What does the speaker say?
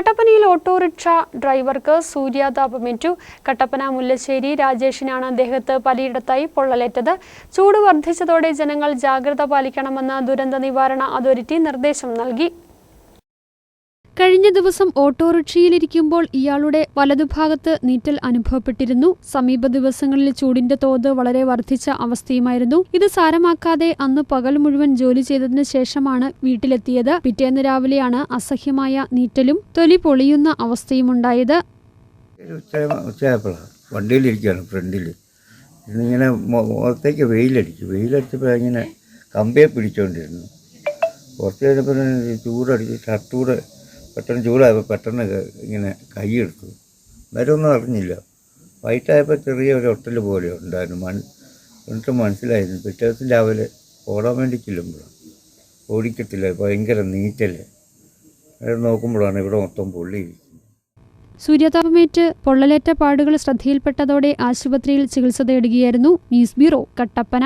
കട്ടപ്പനയിൽ ഓട്ടോറിക്ഷ ഡ്രൈവർക്ക് സൂര്യാതാപമേറ്റു കട്ടപ്പന മുല്ലശ്ശേരി രാജേഷിനാണ് ദേഹത്ത് പലയിടത്തായി പൊള്ളലേറ്റത്. ചൂട് വർദ്ധിച്ചതോടെ ജനങ്ങൾ ജാഗ്രത പാലിക്കണമെന്ന് ദുരന്ത നിവാരണ അതോറിറ്റി നിർദ്ദേശം നൽകി. കഴിഞ്ഞ ദിവസം ഓട്ടോറിക്ഷയിലിരിക്കുമ്പോൾ ഇയാളുടെ വലതുഭാഗത്ത് നീറ്റൽ അനുഭവപ്പെട്ടിരുന്നു. സമീപ ദിവസങ്ങളിൽ ചൂടിന്റെ തോത് വളരെ വർദ്ധിച്ച അവസ്ഥയുമായിരുന്നു. ഇത് സാരമാക്കാതെ അന്ന് പകൽ മുഴുവൻ ജോലി ചെയ്തതിനു ശേഷമാണ് വീട്ടിലെത്തിയത്. പിറ്റേന്ന് രാവിലെയാണ് അസഹ്യമായ നീറ്റലും തൊലി പൊളിയുന്ന അവസ്ഥയുമുണ്ടായത് വണ്ടിയിലിരിക്കുകയാണ് ഫ്രണ്ടിൽ ഇന്നിങ്ങനെ മുഖത്തേക്ക് വെയിലടിച്ചു. വെയിലടിച്ചപ്പോൾ ഇങ്ങനെ കമ്പയെ പിടിച്ചുകൊണ്ടിരുന്നു കഴിഞ്ഞപ്പോൾ ചൂടടിച്ച് ഷർട്ടൂടെ പെട്ടെന്ന് ചൂടായപ്പോൾ പെട്ടെന്ന് ഇങ്ങനെ കൈയെടുത്തു. അന്നേരമൊന്നും അറിഞ്ഞില്ല. വൈകിട്ടായപ്പോൾ ചെറിയ ഒരു ഒട്ടൽ പോലെ ഉണ്ടായിരുന്നു. മൺ എന്നിട്ട് മനസ്സിലായിരുന്നു പിറ്റേ ദിവസം രാവിലെ ഓടാൻ വേണ്ടി ചെല്ലുമ്പോഴാണ് ഓടിക്കത്തില്ല. ഭയങ്കര നീറ്റല്ലേ നോക്കുമ്പോഴാണ് ഇവിടെ മൊത്തം പൊള്ളി. സൂര്യതാപമേറ്റ് പൊള്ളലേറ്റ പാടുകൾ ശ്രദ്ധയിൽപ്പെട്ടതോടെ ആശുപത്രിയിൽ ചികിത്സ തേടുകയായിരുന്നു ന്യൂസ് ബ്യൂറോ കട്ടപ്പന.